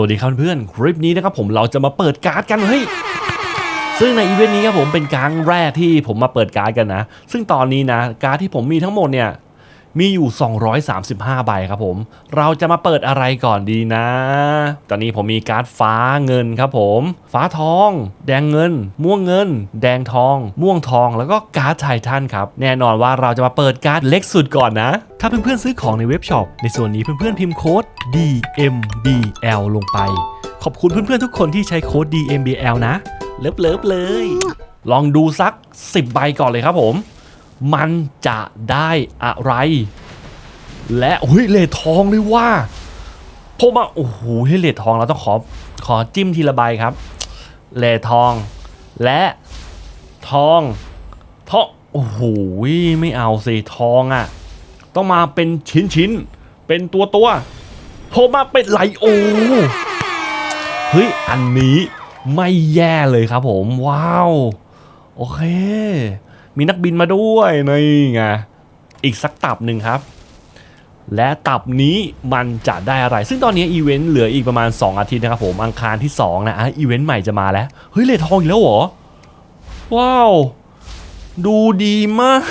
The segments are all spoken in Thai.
วัสดีครับเพื่อนคลิปนี้นะครับผมเราจะมาเปิดการ์ดกันเฮ้ยซึ่งในอีเวนต์นี้ครับผมเป็นครั้งแรกที่ผมมาเปิดการ์ดกันนะ ซึ่งตอนนี้นะการ์ดที่ผมมีทั้งหมดเนี่ย มีอยู่ 235 ใบครับผม เราจะมาเปิดอะไรก่อนดีนะ ตอนนี้ผมมีการ์ดฟ้าเงินครับผม ฟ้าทอง แดงเงิน ม่วงเงิน แดงทอง ม่วงทอง แล้วก็การ์ดไททันครับ แน่นอนว่าเราจะมาเปิดการ์ดเล็กสุดก่อนนะ ถ้าเพื่อนๆซื้อของในเว็บช็อป ในส่วนนี้เพื่อนๆพิมพ์โค้ด DMBL ลงไป ขอบคุณเพื่อนๆทุกคนที่ใช้โค้ด DMBL นะ เลิฟเลิฟๆเลย ลองดูสัก 10 ใบก่อนเลยครับผม มันจะได้อะไร และเฮ้ยเลททองเลยว่าผมอะโอ้โหให้เลททองเราต้องขอขอจิ้มทีละใบครับ เลททองและทองทองโอ้โหไม่เอาสิทองอะ ต้องมาเป็นชิ้นชิ้นเป็นตัวตัวผมมาเป็นไหลโอเฮ้ยอันนี้ไม่แย่เลยครับผม ว้าว โอเค มีนักบินมาด้วยนี่ไงอีกสักตับหนึ่งครับ และตับนี้มันจะได้อะไร ซึ่งตอนนี้อีเวนต์เหลืออีกประมาณ 2 อาทิตย์นะครับผมอังคารที่ 2 นะอะอีเวนต์ใหม่จะมาแล้ว เฮ้ยเลททองอีกแล้วเหรอ ว้าว ดูดีมาก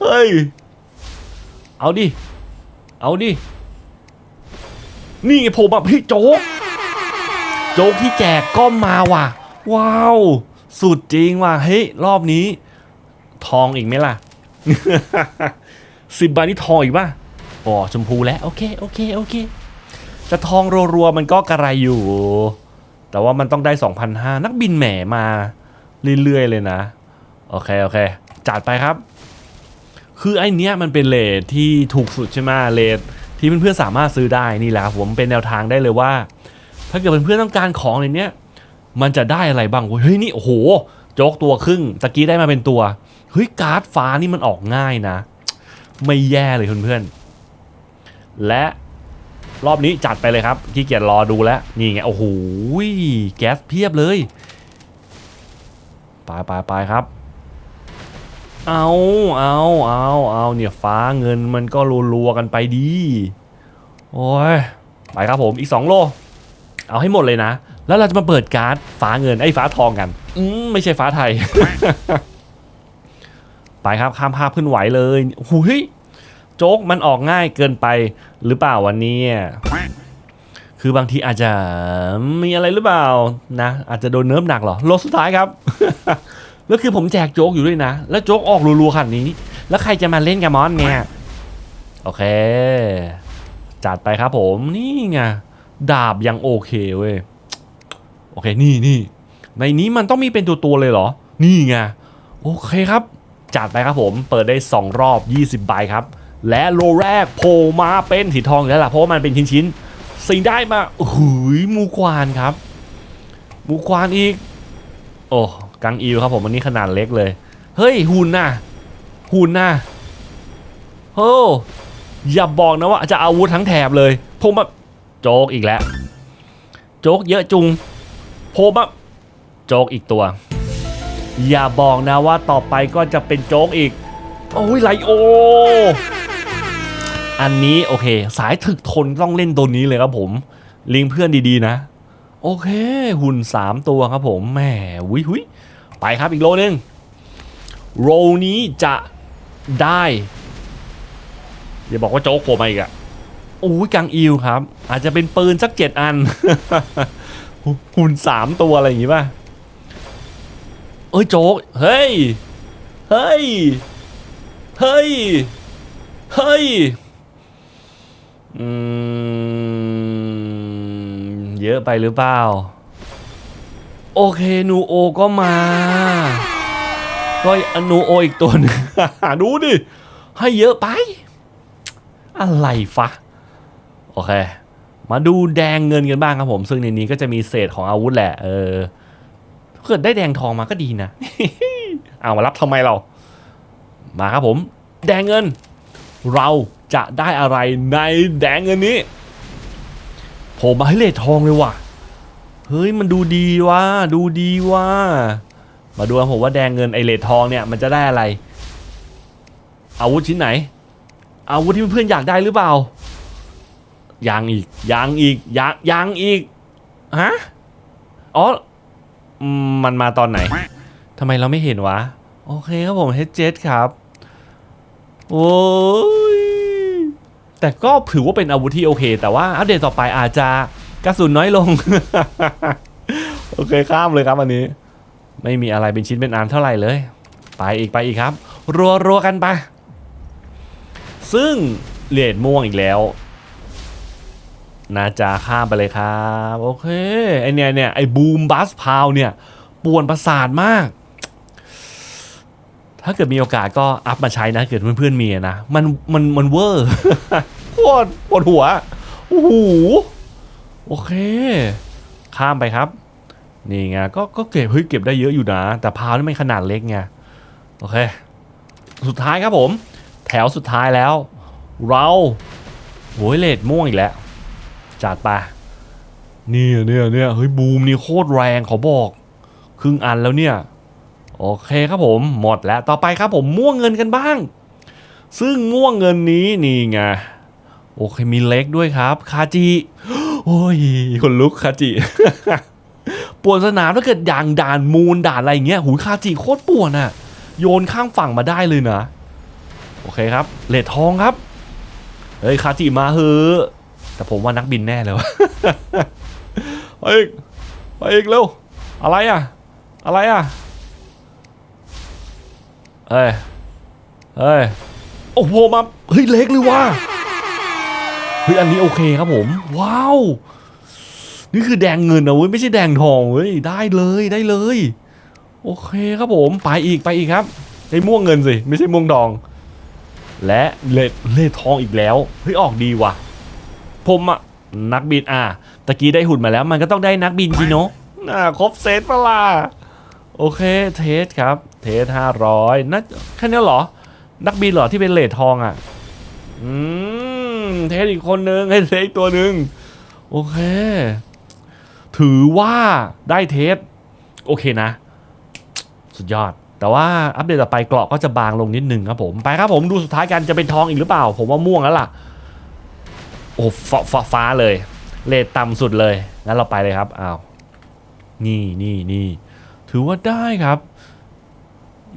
เฮ้ย เอาดิ เอาดิ นี่ไงผมอะพี่โจ๊ก โจ๊กที่แจกก็มาว่ะ ว้าว สุดจริงว่ะเฮ้ยรอบนี้ ทองอีกไหมล่ะสิบใบนี่ทองอีกป่ะอ๋อชมพูแล้วโอเคโอเคโอเค จะทองรัวๆมันก็กระไรอยู่ แต่ว่ามันต้องได้ 2,500 นักบินแหมมาเรื่อยๆเลยนะ โอเคโอเค จัดไปครับ คือไอเนี้ยมันเป็นเลทที่ถูกสุดใช่ไหมเลทที่เพื่อนๆสามารถซื้อได้นี่แหละผมเป็นแนวทางได้เลยว่า ถ้าเกิดเพื่อนๆต้องการของในเนี้ย มันจะได้อะไรบ้างเว้ยเฮ้ยนี่โอ้โหโจ๊กตัวครึ่งตะกี้ได้มาเป็นตัวเฮ้ยการ์ดฟ้านี่มันออกง่ายนะ ไม่แย่เลยเพื่อนๆและรอบนี้จัดไปเลยครับขี้เกียจรอดูแล้วนี่ไงโอ้โหแก๊สเพียบเลยไปไปไปครับ เอาเอาเอาเอาเนี่ยฟ้าเงินมันก็รัวๆกันไปดีโอ้ยไปครับผมอีก 2 โล เอาให้หมดเลยนะ แล้วเราจะมาเปิดการ์ดฟ้าเงินไอ้ฟ้าทองกัน อืมไม่ใช่ฟ้าไทย ไปครับข้ามภาพขึ้นไหวเลยหุยโจ๊กมันออกง่ายเกินไปหรือเปล่าวันนี้ คือบางทีอาจจะมีอะไรหรือเปล่านะ อาจจะโดนเนิร์ฟหนักเหรอโลสุดท้ายครับ แล้วคือผมแจกโจ๊กอยู่ด้วยนะ แล้วโจ๊กออกรัวๆขนาดนี้ แล้วใครจะมาเล่นกับมอนเนี่ย โอเค จัดไปครับผมนี่ไงดาบยังโอเคเว้ย โอเคนี่นี่ในนี้มันต้องมีเป็นตัวตัวๆเลยเหรอ นี่ไงโอเคครับ จัดไปครับผมเปิดได้ 2 รอบ 20ใบครับ และโลแรกโผล่มาเป็นสีทองแล้วล่ะเพราะว่ามันเป็นชิ้นๆสิ่งได้มาหุยมูควานครับ มูควานอีก โอ้กังอีวครับผมอันนี้ขนาดเล็กเลย เฮ้ยหุ่นน่ะหุ่นน่ะโอ้อย่าบอกนะว่าจะอาวุธทั้งแถบเลยผมแบบโจ๊กอีกแล้ว โจ๊กเยอะจุง ผมแบบโจ๊กอีกตัว อย่าบอกนะว่าต่อไปก็จะเป็นโจ๊กอีก โอ้ยไลโอ อันนี้โอเค สายถึกทนต้องเล่นตัวนี้เลยครับผม ลิงเพื่อนดีๆนะ โอเค หุ่น 3 ตัวครับผมแหมวิหุยไปครับอีกโลนึง โรนี้จะได้อย่าบอกว่าโจ๊กโผล่มาอีกอะโอ้ยกังอิวครับ อาจจะเป็นปืนสักเจ็ดอัน หุ่นสามตัวอะไรอย่างงี้ป่ะเอ้ยโจ๊ก เฮ้ย เฮ้ย เฮ้ย เฮ้ย อืม เยอะไปหรือเปล่า โอเค นูโอก็มา ก็นูโออีกตัวหนึง ดูดิ ให้เยอะไป อะไรฟะ โอเค มาดูแดงเงินกันบ้างครับผม ซึ่งในนี้ก็จะมีเศษของอาวุธแหละ เออถ้าเกิดได้แดงทองมาก็ดีนะ เอามารับทำไมเรา มาครับผม แดงเงิน เราจะได้อะไรในแดงเงินนี้ผมมาให้เลททองเลยว่ะ เฮ้ยมันดูดีว่ะดูดีว่ะมาดูกันผมว่าแดงเงินไอเลททองเนี่ยมันจะได้อะไร อาวุธชิ้นไหน อาวุธที่เพื่อนอยากได้หรือเปล่า ยังอีกยังอีกยังยังอีกฮะอ๋อมันมาตอนไหนทำไมเราไม่เห็นวะ โอเคครับผมเฮดเจ็ครับ โอ้ยแต่ก็ถือว่าเป็นอาวุธที่โอเค แต่ว่าอัปเดตต่อไปอาจจะกระสุนน้อยลง โอเคข้ามเลยครับอันนี้ ไม่มีอะไรเป็นชิ้นเป็นอันเท่าไหร่เลย ไปอีกไปอีกครับ รัวรัวๆกันไป ซึ่งเลดม่วงอีกแล้ว น่าจะข้ามไปเลยครับ โอเค ไอเนี่ยเนี่ยไอบูมบัสพาวเนี่ยป่วนประสาทมาก ถ้าเกิดมีโอกาสก็อัพมาใช้นะเกิดเพื่อนๆมีอะนะ มันมันมันเวอร์โคตรปวดหัวโอ้โหโอเค ข้ามไปครับ นี่ไงก็ก็เก็บเฮ้ยเก็บได้เยอะอยู่นะ แต่พาวนี่ไมันขนาดเล็กไงโอเค สุดท้ายครับผม แถวสุดท้ายแล้ว เราโหยเลดม่วงอีกแล้ว จัดไปเนี่ยเนี่ยเนี่ยเฮ้ยบูมนี่โคตรแรงขอบอก ครึ่งอันแล้วเนี่ย โอเคครับผมหมดแล้วต่อไปครับผมม่วงเงินกันบ้าง ซึ่งม่วงเงินนี้นี่ไงโอเคมีเล็กด้วยครับ คาจิโอ้ยคนลุกคาจิปวนสนามถ้าเกิดอย่างด่านมูลด่านอะไรอย่างเงี้ยหูคาจิโคตรป่วนอะโยนข้างฝั่งมาได้เลยนะ โอเคครับเลดทองครับ เฮ้ยคาจิมาเฮอ แต่ผมว่านักบินแน่เลยวะไปอีกไปอีกเร็ว อะไรอะ อะไรอะเฮ้ยเฮ้ยโอ้โหมาเฮ้ยเล็กเลยว่ะเฮ้ยอันนี้โอเคครับผม ว้าว นี่คือแดงเงินนะเว้ยไม่ใช่แดงทองเว้ยได้เลยได้เลย โอเคครับผมไปอีกไปอีกครับไอ้ม่วงเงินสิไม่ใช่ม่วงทอง และเลดเลดทองอีกแล้วเฮ้ยออกดีว่ะ ผมอะนักบินอะตะกี้ได้หุ่นมาแล้ว มันก็ต้องได้นักบินจีโนะอ่าครบเซตปะล่ะโอเคเทสครับ เทสห้าร้อยนั่นแค่นี้เหรอ นักบินเหรอที่เป็นเลดทองอะอืมเทสอีกคนนึงให้เทสอีกตัวหนึ่งโอเค ถือว่าได้เทสโอเคนะ สุดยอด แต่ว่าอัปเดตต่อไปเกราะก็จะบางลงนิดนึงครับผม ไปครับผมดูสุดท้ายกันจะเป็นทองอีกหรือเปล่า ผมว่าม่วงแล้วล่ะโอ้ฟ้าฟ้าฟ้าเลยเลทต่ำสุดเลยงั้นเราไปเลยครับอ้าวนี่นี่นี่ถือว่าได้ครับ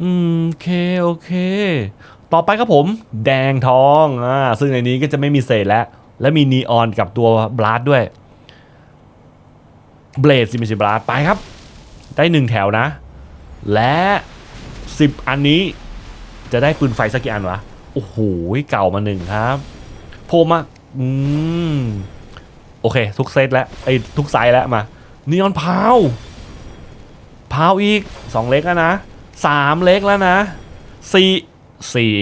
อืมโอเคโอเค ต่อไปครับผม แดงทองอ่าซึ่งในนี้ก็จะไม่มีเศษแล้ว และมีนีออนกับตัวบลัดด้วยเบลดสิมิสิบลัดไปครับ ได้หนึ่งแถวนะ และสิบอันนี้จะได้ปืนไฟสักกี่อันวะ โอ้โห เก่ามาหนึ่งครับ โพมา อืม โอเค ทุกเซตแล้วไอ้ทุกไซส์แล้วมานีออนพาวพาวอีกสองเล็กแล้วนะสามเล็กแล้วนะสี่สี่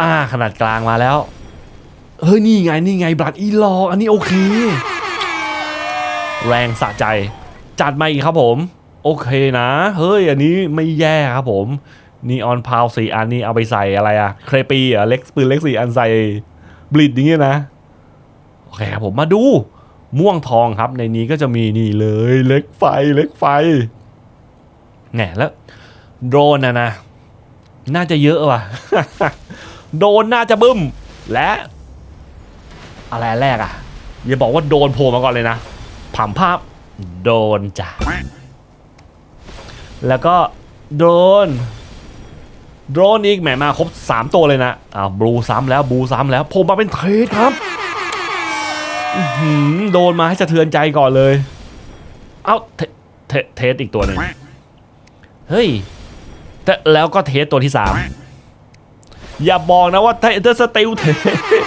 อ่าขนาดกลางมาแล้ว เฮ้ย นี่ไง นี่ไงบลัดอีลอ อันนี้โอเค แรงสะใจ จัดมาอีกครับผม โอเคนะ เฮ้ย อันนี้ไม่แย่ครับผม นีออนพาวสี่อันนี้เอาไปใส่อะไรอะเครปีอะเล็กปืนเล็กสี่อันใส่บลิดอย่างเงี้ยนะ โอเคครับผมมาดูม่วงทองครับในนี้ก็จะมีนี่เลยเล็กไฟเล็กไฟแหน่แล้วโดรนนะนะ น่าจะเยอะว่ะ โดนน่าจะบึ้ม และ อะไรแรกอะ อย่าบอกว่าโดนโผล่มาก่อนเลยนะผัมภาพโดนจ้ะแล้วก็โดน โดรนอีกแหมมาครบ 3 ตัวเลยนะอ้าวบลูซ้ำแล้วบลูซ้ำแล้วผมมาเป็นเทรดครับอื้อหือโดนมาให้สะเทือนใจก่อนเลย เอ้าเทเทสอีกตัวหนึ่งเฮ้ยแต่แล้วก็เทสตัวที่สามอย่าบอกนะว่าเทเทสติลเท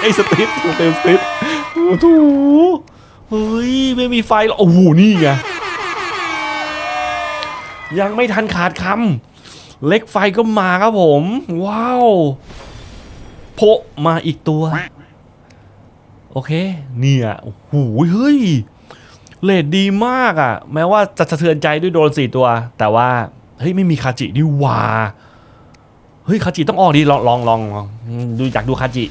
ไอ้สติลสติลสติลโอ้โหเฮ้ยไม่มีไฟหรอโอ้โหนี่ไงยังไม่ทันขาดคำ เล็กไฟก็มาครับผม ว้าวโพมาอีกตัว โอเค เนี่ยโอ้โหเฮ้ยเลดดีมากอะ่ะ แม้ว่าจะสะเทือนใจด้วยโดนสี่ตัว แต่ว่า เฮ้ย ไม่มีคาจินี่ว่าเฮ้ยคาจิต้องออกดีลองลองลองดูอยากดูคาจิ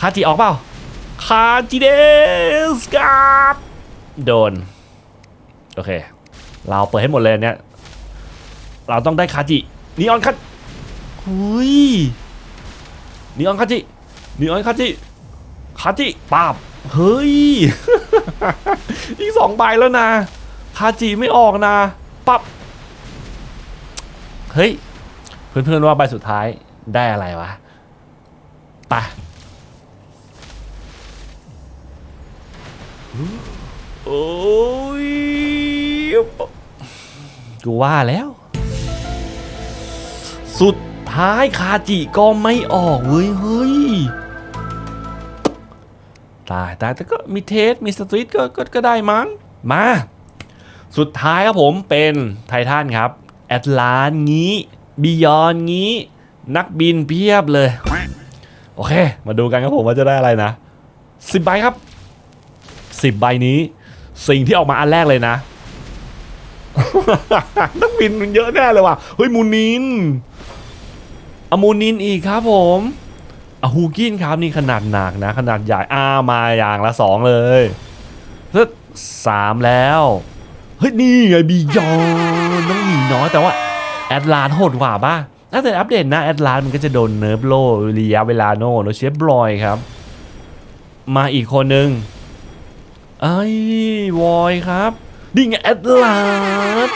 คาจิออกเปล่าคาจิเดสกับโดน โอเค เราเปิดให้หมดเลยเนี่ย เราต้องได้คาจินีออนคัตหุยนีออนคาจินีออนคาจิคาจิปาบเฮ้ย อีกสองใบแล้วนะ คาจิไม่ออกนะ ปับเฮ้ย เพื่อนๆว่าใบสุดท้ายได้อะไรวะไปโอ้ยกูว่าแล้ว สุดท้ายคาจิก็ไม่ออกเว้ยเฮ้ยตายตายแต่ก็มีเทส มีสตรีทก็ก็ก็ได้มั้ง มา สุดท้ายครับผมเป็นไททันครับ แอตลานงี้บิยอนงี้ นักบินเพียบเลย โอเค มาดูกันครับผมว่าจะได้อะไรนะสิบใบครับสิบใบนี้ สิ่งที่ออกมาอันแรกเลยนะ นักบินมันเยอะแน่เลยว่ะเฮ้ยมูนิน อมูนินอีกครับผมอะฮูกินครับนี่ขนาดหนักนะ ขนาดใหญ่อ้ามาอย่างละสองเลยแล้วสามแล้ว เฮ้ย นี่ไงบียอนน้องหมีน้อยแต่ว่า แอดลานโหดกว่าป่ะน่าจะอัปเดตนะ แอดลานมันก็จะโดนเนิร์ฟโลระยะเวลาโนโนเชฟบลอยครับ มาอีกคนหนึ่งไอ้วอยครับนี่ไงแอดลาน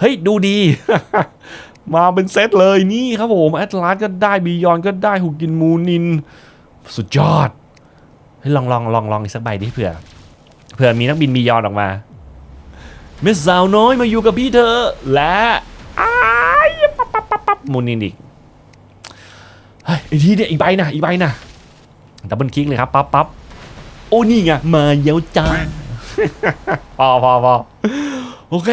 เฮ้ย ดูดี มาเป็นเซตเลยนี่ครับผมแอดลานก็ได้บียอนก็ได้หูกินมูนิน สุดยอดเฮ้ลองลองลองลองอีกสักใบดิเผื่อเผื่อมีนักบินบียอนออกมา เมสสาวน้อยมาอยู่กับพี่เธอ และอ้ายปั๊บปั๊บปั๊บปั๊บมูนินอีกเฮ้ยอีกทีเนี่ยอีกใบนะอีกใบนะดับเบิลคลิกเลยครับปั๊บปั๊บโอ้นี่ไงมาเย้าจ้าพอพอพอโอเค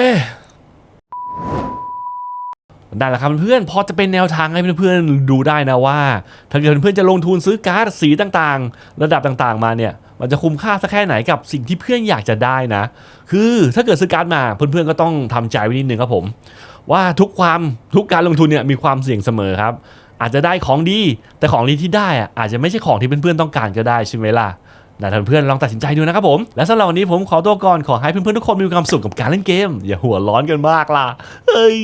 ได้แล้วครับเพื่อนพอจะเป็นแนวทางให้เพื่อนๆดูได้นะว่า ถ้าเกิดเพื่อนๆจะลงทุนซื้อการ์ดสีต่างๆ ระดับต่างๆมาเนี่ยมันจะคุ้มค่าสักแค่ไหนกับสิ่งที่เพื่อนอยากจะได้นะ คือถ้าเกิดซื้อการ์ดมาเพื่อนๆก็ต้องทำใจไว้นิดนึงครับผม ว่าทุกความทุกการลงทุนเนี่ยมีความเสี่ยงเสมอครับ อาจจะได้ของดี แต่ของดีที่ได้อะอาจจะไม่ใช่ของที่เพื่อนๆต้องการก็ได้ใช่ไหมล่ะนะท่านเพื่อนลองตัดสินใจดูนะครับผม และสำหรับวันนี้ผมขอตัวก่อนขอให้เพื่อนๆทุกคนมีความสุขกับการเล่นเกม อย่าหัวร้อนกันมากล่ะ เฮ้ย